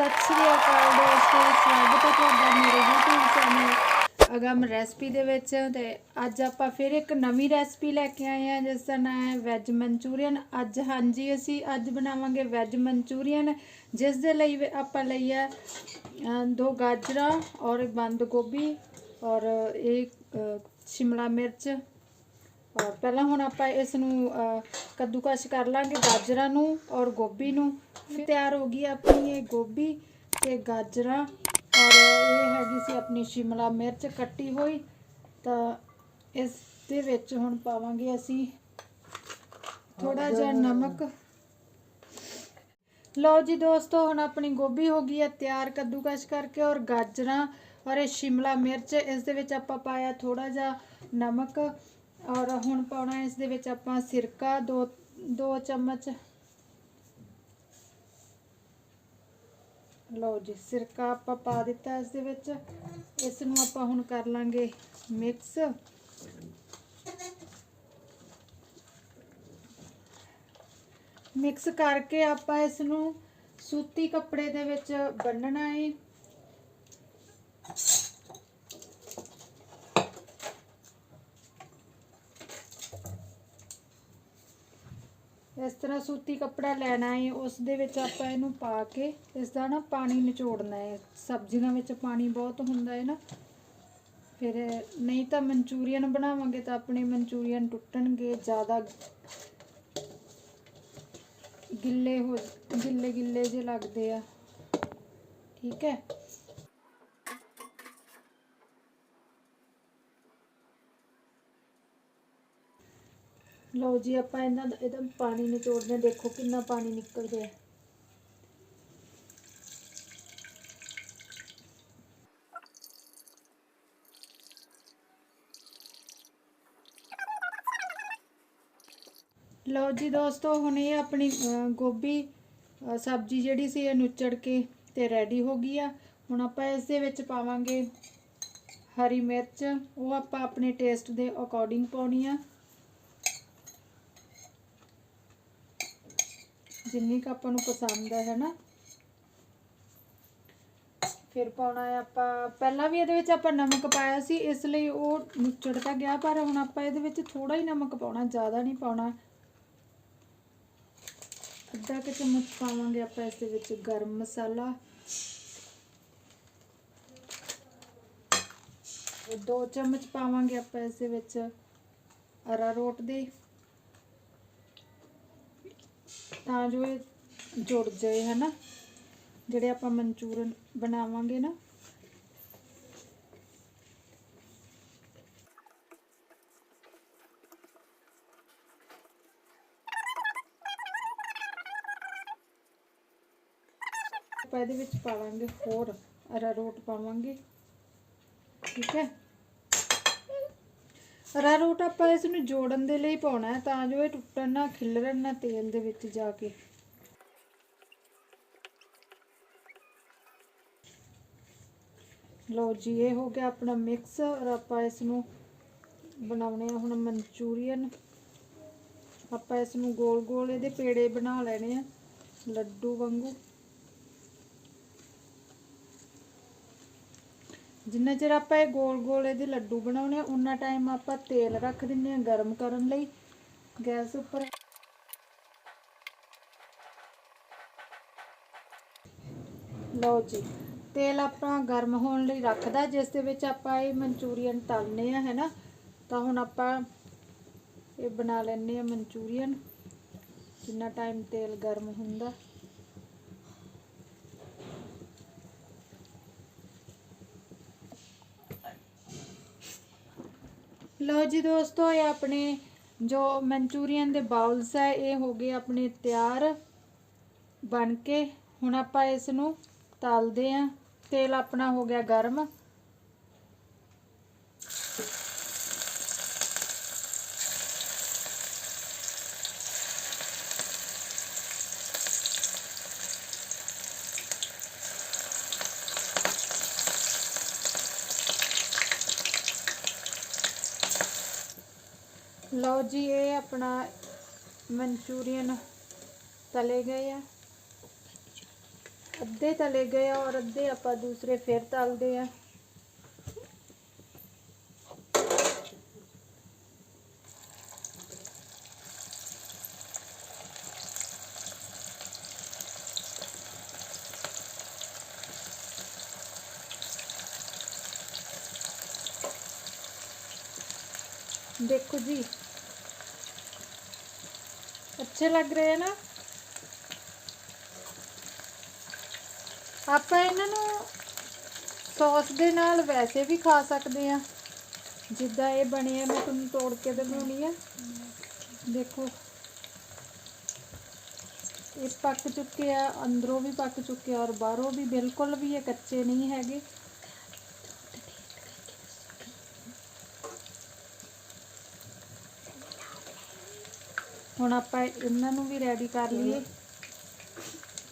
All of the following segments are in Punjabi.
ਸਤਿ ਸ੍ਰੀ ਅਕਾਲ ਦੋਸਤੋ ਸਵਾਗਤ ਹੈ ਤੁਹਾਡਾ ਮੇਰੇ YouTube ਚੈਨਲ ਅਗਮ ਰੈਸਪੀ ਦੇ ਵਿੱਚ ਤੇ ਅੱਜ ਆਪਾਂ ਫਿਰ ਇੱਕ ਨਵੀਂ ਰੈਸਪੀ ਲੈ ਕੇ ਆਏ ਹਾਂ ਜਿਸ ਦਾ ਨਾਮ ਹੈ ਵੈਜ ਮਨਚੂਰੀਅਨ ਅੱਜ ਹਾਂਜੀ ਅਸੀਂ ਅੱਜ ਬਣਾਵਾਂਗੇ ਵੈਜ ਮਨਚੂਰੀਅਨ ਜਿਸ ਦੇ ਲਈ ਵੀ ਆਪਾਂ ਲਈ ਹੈ ਦੋ ਗਾਜਰਾਂ ਔਰ ਬੰਦ ਗੋਭੀ ਔਰ ਇਹ ਸ਼ਿਮਲਾ ਮਿਰਚ। ਔਰ ਪਹਿਲਾਂ ਹੁਣ ਆਪਾਂ ਇਸ ਨੂੰ ਅ, ਕੱਦੂਕਸ਼ ਕਰ ਲਾਂਗੇ ਗਾਜਰਾਂ ਨੂੰ ਔਰ ਗੋਭੀ ਨੂੰ। ਫਿਰ ਤਿਆਰ ਹੋ ਗਈ ਆਪਣੀ ਇਹ ਗੋਭੀ ਤੇ ਗਾਜਰਾਂ। ਔਰ ਇਹ ਹੈਗੀ ਸੀ ਆਪਣੀ ਸ਼ਿਮਲਾ ਮਿਰਚ ਕੱਟੀ ਹੋਈ। ਤਾਂ ਇਸ ਦੇ ਵਿੱਚ ਹੁਣ ਪਾਵਾਂਗੇ ਅਸੀਂ ਥੋੜਾ ਜਿਹਾ ਨਮਕ। ਲਓ ਜੀ ਦੋਸਤੋ ਹੁਣ ਆਪਣੀ ਗੋਭੀ ਹੋ ਗਈ ਹੈ ਤਿਆਰ ਕੱਦੂਕਸ਼ ਕਰਕੇ ਔਰ ਗਾਜਰਾਂ। ਔਰ ਇਹ ਸ਼ਿਮਲਾ ਮਿਰਚ ਇਸ ਦੇ ਵਿੱਚ ਆਪਾਂ ਪਾਇਆ ਥੋੜਾ ਜਿਹਾ ਨਮਕ। ਔਰ ਹੁਣ ਪਾਉਣਾ ਇਸ ਦੇ ਵਿੱਚ ਆਪਾਂ ਸਿਰਕਾ ਦੋ ਦੋ ਚਮਚ ਲਓ ਜੀ, ਸਿਰਕਾ ਆਪਾਂ ਪਾ ਦਿੱਤਾ ਇਸ ਦੇ ਵਿੱਚ। ਇਸ ਨੂੰ ਆਪਾਂ ਹੁਣ ਕਰ ਲਾਂਗੇ ਮਿਕਸ। ਮਿਕਸ ਕਰਕੇ ਆਪਾਂ ਇਸ ਨੂੰ ਸੂਤੀ ਕੱਪੜੇ ਦੇ ਵਿੱਚ ਬੰਨਣਾ ਹੈ ਤਰ੍ਹਾਂ ਸੂਤੀ ਕੱਪੜਾ ਲੈਣਾ ਹੈ ਉਸ ਦੇ ਵਿੱਚ ਆਪਾਂ ਇਹਨੂੰ ਪਾ ਕੇ ਇਸ ਦਾ ਨਾ ਪਾਣੀ ਨਿਚੋੜਨਾ ਹੈ ਸਬਜ਼ੀਆਂ ਵਿੱਚ ਪਾਣੀ ਬਹੁਤ ਹੁੰਦਾ ਹੈ ਨਾ। ਫਿਰ ਨਹੀਂ ਤਾਂ ਮਨਚੂਰੀਅਨ ਬਣਾਵਾਂਗੇ ਤਾਂ ਆਪਣੇ ਮਨਚੂਰੀਅਨ ਟੁੱਟਣਗੇ, ਜ਼ਿਆਦਾ ਗਿੱਲੇ ਹੋ ਗਿੱਲੇ ਗਿੱਲੇ ਜੇ ਲੱਗਦੇ ਆ। ਠੀਕ ਹੈ। ਲਓ ਜੀ, ਆਪਾਂ ਇਹਨਾਂ ਦਾ ਇਹਦਾ ਪਾਣੀ ਨਿਚੋੜਦੇ ਹਾਂ। ਦੇਖੋ ਕਿੰਨਾ ਪਾਣੀ ਨਿਕਲ ਰਿਹਾ ਲਓ ਜੀ ਦੋਸਤੋ, ਹੁਣ ਇਹ ਆਪਣੀ ਗੋਭੀ ਸਬਜ਼ੀ ਜਿਹੜੀ ਸੀ ਇਹ ਨੁੱਚੜ ਕੇ ਤੇ ਰੈਡੀ ਹੋ ਗਈ ਆ। ਹੁਣ ਆਪਾਂ ਇਸ ਦੇ ਵਿੱਚ ਪਾਵਾਂਗੇ ਹਰੀ ਮਿਰਚ। ਉਹ ਆਪਾਂ ਆਪਣੇ ਟੇਸਟ ਦੇ ਅਕੋਰਡਿੰਗ ਪਾਉਣੀ ਆ। ਜਿੰਨੀ ਕੁ ਆਪਾਂ ਨੂੰ ਪਸੰਦ ਹੈ, ਹਨਾ? ਫਿਰ ਪਾਉਣਾ ਹੈ ਆਪਾਂ, ਪਹਿਲਾਂ ਵੀ ਇਹਦੇ ਵਿੱਚ ਆਪਾਂ ਨਮਕ ਪਾਇਆ ਸੀ, ਇਸ ਲਈ ਉਹ ਨੁੱਚੜ ਤਾਂ ਗਿਆ, ਪਰ ਹੁਣ ਆਪਾਂ ਇਹਦੇ ਵਿੱਚ ਥੋੜਾ ਹੀ ਨਮਕ ਪਾਉਣਾ, ਜ਼ਿਆਦਾ ਨਹੀਂ ਪਾਉਣਾ। ਅੱਧਾ ਕੁ ਚਮਚ ਪਾਵਾਂਗੇ ਆਪਾਂ ਇਸ ਦੇ ਵਿੱਚ ਗਰਮ ਮਸਾਲਾ। ਦੋ ਚਮਚ ਪਾਵਾਂਗੇ ਆਪਾਂ ਇਸ ਦੇ ਵਿੱਚ ਅਰਾਰੋਟ ਦੇ। ਤਾਂ ਜੋ ਇਹ ਜੁੜ ਜਾਏ, ਹਨਾ? ਜਿਹੜੇ ਆਪਾਂ ਮਨਚੂਰਨ ਬਣਾਵਾਂਗੇ ਨਾ। ਆਪਾਂ ਇਹਦੇ ਵਿੱਚ ਪਾਵਾਂਗੇ ਹੋਰ ਅਰਾਰੋਟ ਪਾਵਾਂਗੇ। ਠੀਕ ਹੈ? ਅਰਾਰੋਟ ਆਪਾਂ ਇਸ ਨੂੰ ਜੋੜਨ ਦੇ ਲਈ ਪਾਉਣਾ ਹੈ, ਤਾਂ ਜੋ ਇਹ ਟੁੱਟਣ ਨਾ, ਖਿਲਰਨ ਨਾ ਤੇਲ ਦੇ ਵਿੱਚ ਜਾ ਕੇ। ਲਓ ਜੀ, ਇਹ ਹੋ ਗਿਆ ਆਪਣਾ ਮਿਕਸ ਔਰ ਆਪਾਂ ਇਸ ਨੂੰ ਬਣਾਉਣੇ ਆ ਹੁਣ ਮਨਚੂਰੀਅਨ। ਆਪਾਂ ਇਸ ਨੂੰ ਗੋਲ ਗੋਲ ਇਹਦੇ ਪੇੜੇ ਬਣਾ ਲੈਣੇ ਆ, ਲੱਡੂ ਵਾਂਗੂ। ਜਿੰਨਾ ਚਿਰ ਆਪਾਂ ਇਹ ਗੋਲ ਗੋਲ ਇਹਦੇ ਲੱਡੂ ਬਣਾਉਣੇ ਆ ਉਨਾ ਟਾਈਮ ਆਪਾਂ ਤੇਲ ਰੱਖ ਦਿੰਨੇ ਆ ਗਰਮ ਕਰਨ ਲਈ, ਗੈਸ ਉੱਪਰ। ਲਓ ਜੀ, ਤੇਲ ਆਪਣਾ ਗਰਮ ਹੋਣ ਲਈ ਰੱਖਦਾ, ਜਿਸ ਦੇ ਵਿੱਚ ਆਪਾਂ ਇਹ ਮਨਚੂਰੀਅਨ ਤਲਨੇ ਆ, ਹੈਨਾ? ਤਾਂ ਹੁਣ ਆਪਾਂ ਇਹ ਬਣਾ ਲੈਣੇ ਆ ਮਨਚੂਰੀਅਨ, ਜਿੰਨਾ ਟਾਈਮ ਤੇਲ ਗਰਮ ਹੁੰਦਾ। ਲਓ ਜੀ ਦੋਸਤੋ, ਇਹ ਆਪਣੇ ਜੋ ਮਨਚੂਰੀਅਨ ਦੇ ਬਾਉਲਸ ਹੈ, ਇਹ ਹੋ ਗਏ ਆਪਣੇ ਤਿਆਰ ਬਣ ਕੇ। ਹੁਣ ਆਪਾਂ ਇਸ ਨੂੰ ਤਲਦੇ ਆਂ ਤੇਲ ਆਪਣਾ ਹੋ ਗਿਆ ਗਰਮ। ਲਓ ਜੀ, ਇਹ ਆਪਣਾ ਮਨਚੂਰੀਅਨ ਤਲੇ ਗਏ ਆ। ਅੱਧੇ ਤਲੇ ਗਏ ਆ ਔਰ ਅੱਧੇ ਆਪਾਂ ਦੂਸਰੇ ਫਿਰ ਤਲਦੇ ਆ। ਦੇਖੋ ਜੀ ਅੱਛੇ ਲੱਗ ਰਹੇ ਆ ਨਾ। ਆਪਾਂ ਇਹਨਾਂ ਨੂੰ ਸੌਸ ਦੇ ਨਾਲ ਵੈਸੇ ਵੀ ਖਾ ਸਕਦੇ ਆ। ਜਿੱਦਾਂ ਇਹ ਬਣੇ ਆ, ਮੈਂ ਤੁਹਾਨੂੰ ਤੋੜ ਕੇ ਦਿਖਾਉਣੀ ਆ। ਦੇਖੋ। ਇਹ ਪੱਕ ਚੁੱਕੇ ਆ, ਅੰਦਰੋਂ ਵੀ ਪੱਕ ਚੁੱਕੇ ਆ ਔਰ ਬਾਹਰੋਂ ਵੀ ਬਿਲਕੁਲ ਵੀ ਇਹ ਕੱਚੇ ਨਹੀਂ ਹੈਗੇ। ਹੁਣ ਆਪਾਂ ਇਹਨਾਂ ਨੂੰ ਵੀ ਰੈਡੀ ਕਰ ਲਈਏ,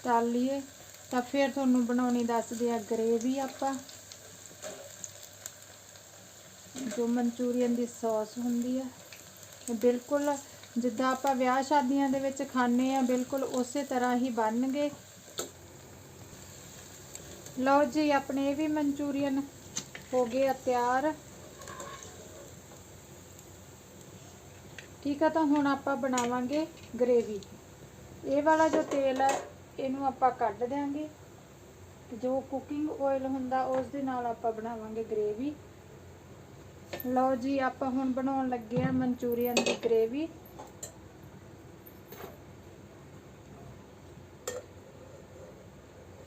ਤਲ ਲਈਏ, ਤਾਂ ਫਿਰ ਤੁਹਾਨੂੰ ਬਣਾਉਣੀ ਦੱਸਦੇ ਆ ਗਰੇਵੀ ਆਪਾਂ। ਜੋ ਮਨਚੂਰੀਅਨ ਦੀ ਸੌਸ ਹੁੰਦੀ ਆ। ਬਿਲਕੁਲ ਜਿੱਦਾਂ ਆਪਾਂ ਵਿਆਹ ਸ਼ਾਦੀਆਂ ਦੇ ਵਿੱਚ ਖਾਣੇ ਆ, ਬਿਲਕੁਲ ਉਸੇ ਤਰ੍ਹਾਂ ਹੀ ਬਣਨਗੇ। ਲਓ ਜੀ, ਆਪਣੇ ਇਹ ਵੀ ਮਨਚੂਰੀਅਨ ਹੋ ਗਏ ਆ ਤਿਆਰ। ਠੀਕ ਆ, ਤਾਂ ਹੁਣ ਆਪਾਂ ਬਣਾਵਾਂਗੇ ਗਰੇਵੀ ਇਹ ਵਾਲਾ ਜੋ ਤੇਲ ਹੈ, ਇਹਨੂੰ ਆਪਾਂ ਕੱਢ ਦਿਆਂਗੇ। ਤੇ ਜੋ ਕੁਕਿੰਗ ਆਇਲ ਹੁੰਦਾ, ਉਸ ਦੇ ਨਾਲ ਆਪਾਂ ਬਣਾਵਾਂਗੇ ਗਰੇਵੀ ਲਓ ਜੀ, ਆਪਾਂ ਹੁਣ ਬਣਾਉਣ ਲੱਗੇ ਆ ਮਨਚੂਰੀਅਨ ਦੀ ਗਰੇਵੀ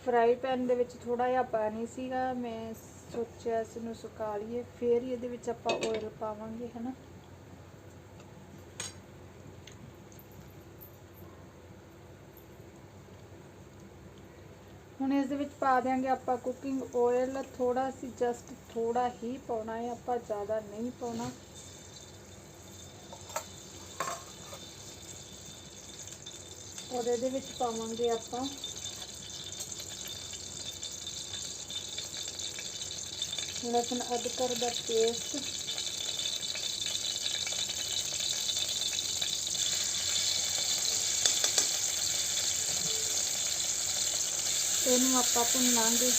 ਫਰਾਈ ਪੈਨ ਦੇ ਵਿੱਚ ਥੋੜਾ ਜਿਹਾ ਪਾਣੀ ਸੀਗਾ, ਮੈਂ ਸੋਚਿਆ ਇਸ ਨੂੰ ਸੁਕਾ ਲਈਏ। ਫਿਰ ਇਹਦੇ ਵਿੱਚ ਆਪਾਂ ਆਇਲ ਪਾਵਾਂਗੇ, ਹਨਾ? ਹੁਣ ਇਸ ਦੇ ਵਿੱਚ ਪਾ ਦਿਆਂਗੇ ਆਪਾਂ ਕੁਕਿੰਗ ਆਇਲ ਥੋੜਾ ਸੀ ਜਸਟ ਥੋੜਾ ਹੀ ਪਾਉਣਾ ਹੈ, ਆਪਾਂ ਜ਼ਿਆਦਾ ਨਹੀਂ ਪਾਉਣਾ। ਔਰ ਇਹਦੇ ਵਿੱਚ ਪਾਵਾਂਗੇ ਆਪਾਂ। ਲਸਣ, ਅਦਰਕ ਦਾ ਪੇਸਟ ਇਹਨੂੰ ਆਪਾਂ ਭੁੰਨਾਂਗੇ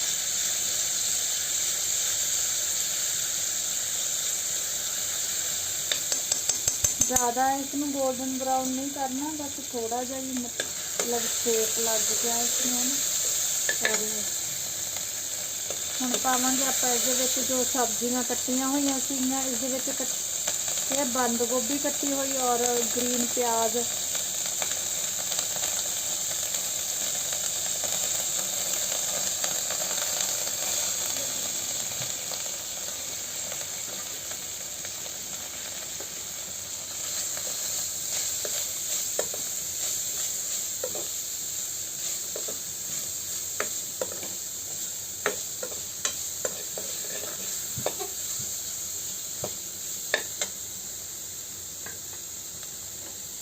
ਜ਼ਿਆਦਾ ਇਸ ਨੂੰ 골ਡਨ ਬਰਾਊਨ ਨਹੀਂ ਕਰਨਾ ਬਸ ਥੋੜਾ ਜਿਹਾ ਹੀ ਮਤਲਬ ਸ਼ੇਪ ਲੱਗ ਗਿਆ ਇਸ ਨੂੰ ਨਾ ਔਰ ਹੁਣ ਪਾਵਾਂਗੇ ਆਪਾਂ ਇਸ ਦੇ ਵਿੱਚ ਜੋ ਸਬਜ਼ੀਆਂ ਕੱਟੀਆਂ ਹੋਈਆਂ ਸੀਗੀਆਂ ਇਸ ਦੇ ਵਿੱਚ ਕੱਟ- ਇਹ ਬੰਦ ਗੋਭੀ ਕੱਟੀ ਹੋਈ ਔਰ ਗ੍ਰੀਨ ਪਿਆਜ਼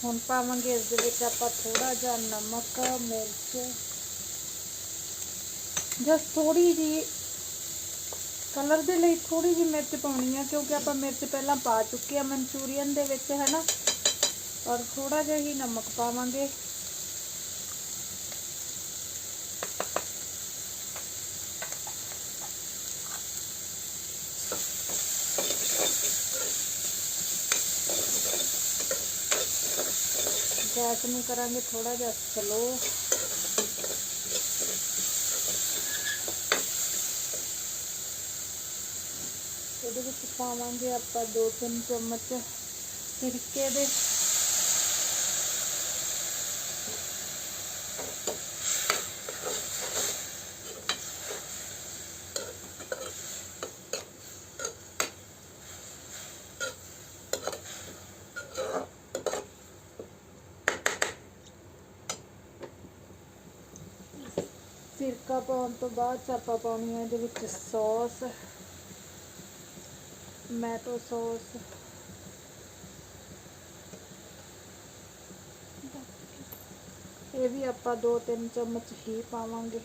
ਹੁਣ ਪਾਵਾਂਗੇ ਇਸ ਦੇ ਵਿੱਚ ਆਪਾਂ ਥੋੜਾ ਜਿਹਾ ਨਮਕ, ਮਿਰਚ ਜਸ ਥੋੜੀ ਜੀ ਕਲਰ ਦੇ ਲਈ ਥੋੜੀ ਜੀ ਮਿਰਚ ਪਾਉਣੀ ਆ, ਕਿਉਂਕਿ ਆਪਾਂ ਮਿਰਚ ਪਹਿਲਾਂ ਪਾ ਚੁੱਕੇ ਆ ਮਨਚੂਰੀਅਨ ਦੇ ਵਿੱਚ ਹੈ ਨਾ ਔਰ ਥੋੜਾ ਜਿਹਾ ਹੀ ਨਮਕ ਪਾਵਾਂਗੇ। ਗੈਸ ਨੂੰ ਕਰਾਂਗੇ ਥੋੜਾ ਜਿਹਾ ਸਲੋ। ਇਹਦੇ ਵਿੱਚ ਪਾਵਾਂਗੇ ਆਪਾਂ 2-3 ਚਮਚ ਸਿਰਕੇ ਦੇ। ਸਿਰਕਾ ਪਾਉਣ ਤੋਂ ਬਾਅਦ 'ਚ ਆਪਾਂ ਪਾਉਣੀ ਹੈ ਇਹਦੇ ਵਿੱਚ ਸੌਸ ਟਮੈਟੋ ਸੌਸ ਇਹ ਵੀ ਆਪਾਂ 2-3 ਚਮਚ ਹੀ ਪਾਵਾਂਗੇ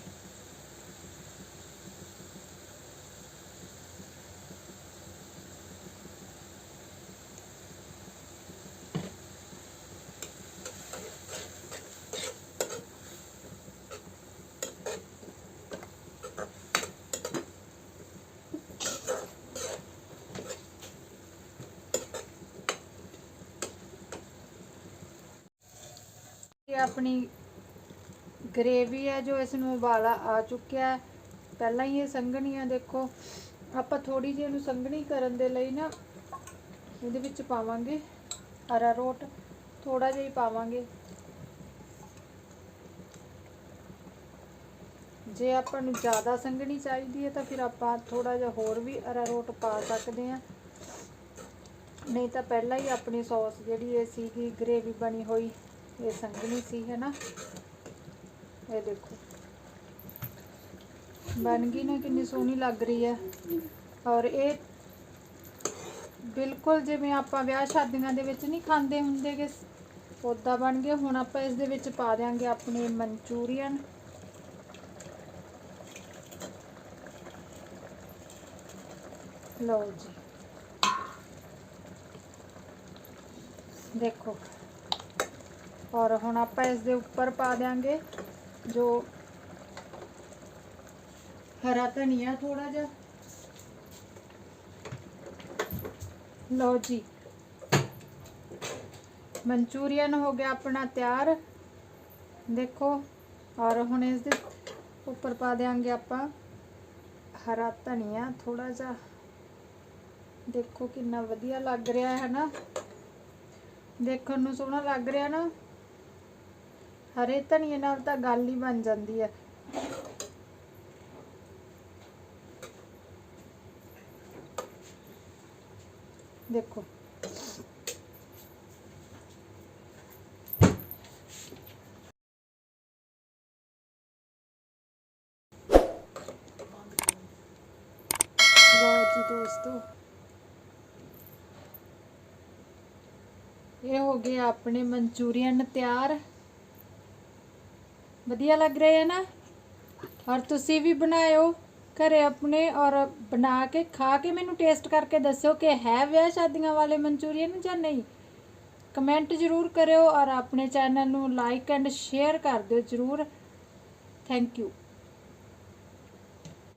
ਆਪਣੀ ਗਰੇਵੀ ਹੈ ਜੋ ਇਸ ਨੂੰ ਉਬਾਲਾ ਆ ਚੁੱਕਿਆ ਹੈ। ਪਹਿਲਾਂ ਹੀ ਇਹ ਸੰਘਣੀ ਆ, ਦੇਖੋ। ਆਪਾਂ ਥੋੜੀ ਜਿਹੀ ਇਹਨੂੰ ਸੰਘਣੀ ਕਰਨ ਦੇ ਲਈ ਨਾ ਇਹਦੇ ਵਿੱਚ ਪਾਵਾਂਗੇ ਅਰਾਰੋਟ ਥੋੜਾ ਜਿਹਾ ਹੀ ਪਾਵਾਂਗੇ। ਜੇ ਆਪਾਂ ਨੂੰ ਜ਼ਿਆਦਾ ਸੰਘਣੀ ਚਾਹੀਦੀ ਹੈ ਤਾਂ ਫਿਰ ਆਪਾਂ ਥੋੜਾ ਜਿਹਾ ਹੋਰ ਵੀ ਅਰਾਰੋਟ ਪਾ ਸਕਦੇ ਹਾਂ। ਨਹੀਂ ਤਾਂ ਪਹਿਲਾਂ ਹੀ ਆਪਣੀ ਸੌਸ ਜਿਹੜੀ ਇਹ ਸੀਗੀ ਗ੍ਰੇਵੀ ਬਣੀ ਹੋਈ। ਇਹ ਸੰਘਣੀ ਸੀ, ਹੈ ਨਾ? ਇਹ ਦੇਖੋ। ਬਣ ਗਈ ਨਾ, ਕਿੰਨੀ ਸੋਹਣੀ ਲੱਗ ਰਹੀ ਹੈ। ਔਰ ਇਹ ਬਿਲਕੁਲ ਜਿਵੇਂ ਆਪਾਂ ਵਿਆਹ ਸ਼ਾਦੀਆਂ ਦੇ ਵਿੱਚ ਨਹੀਂ ਖਾਂਦੇ ਹੁੰਦੇ ਕਿ ਉਦਾਂ ਬਣ ਗਏ। ਹੁਣ ਆਪਾਂ ਇਸ ਦੇ ਵਿੱਚ ਪਾ ਦਿਆਂਗੇ ਆਪਣੇ ਮਨਚੂਰੀਅਨ। ਲਓ ਜੀ। ਦੇਖੋ। ਔਰ ਹੁਣ ਆਪਾਂ ਇਸ ਦੇ ਉੱਪਰ ਪਾ ਦਿਆਂਗੇ ਜੋ ਹਰਾ ਧਨੀਆ ਥੋੜਾ ਜਿਹਾ। ਲਓ ਜੀ। ਮਨਚੂਰੀਅਨ ਹੋ ਗਿਆ ਆਪਣਾ ਤਿਆਰ। ਦੇਖੋ, ਔਰ ਹੁਣ ਇਸ ਦੇ ਉੱਪਰ ਪਾ ਦਿਆਂਗੇ ਆਪਾਂ ਹਰਾ ਧਨੀਆ ਥੋੜਾ ਜਿਹਾ। ਦੇਖੋ ਕਿੰਨਾ ਵਧੀਆ ਲੱਗ ਰਿਹਾ ਹੈ ਨਾ। ਦੇਖਣ ਨੂੰ ਸੋਹਣਾ ਲੱਗ ਰਿਹਾ ਨਾ। ਹਰੇ ਧਨੀਏ ਨਾਲ ਤਾਂ ਗੱਲ ਹੀ ਬਣ ਜਾਂਦੀ ਹੈ। ਦੇਖੋ। ਜੀ ਦੋਸਤੋ। ਇਹ ਹੋ ਗਏ ਆਪਣੇ ਮਨਚੂਰੀਅਨ ਤਿਆਰ। ਵਧੀਆ ਲੱਗ ਰਹੇ ਹੈ ਨਾ? ਔਰ ਤੁਸੀਂ ਵੀ ਬਣਾਇਓ ਘਰੇ ਆਪਣੇ ਔਰ ਬਣਾ ਕੇ, ਖਾ ਕੇ ਮੈਨੂੰ ਟੇਸਟ ਕਰਕੇ ਦੱਸਿਓ ਕਿ ਹੈ ਵਿਆਹ ਸ਼ਾਦੀਆਂ ਵਾਲੇ ਮਨਚੂਰੀਅਨ ਜਾਂ ਨਹੀਂ? ਕਮੈਂਟ ਜ਼ਰੂਰ ਕਰਿਓ ਔਰ ਆਪਣੇ ਚੈਨਲ ਨੂੰ ਲਾਈਕ ਐਂਡ ਸ਼ੇਅਰ ਕਰ ਦਿਓ ਜ਼ਰੂਰ। Thank you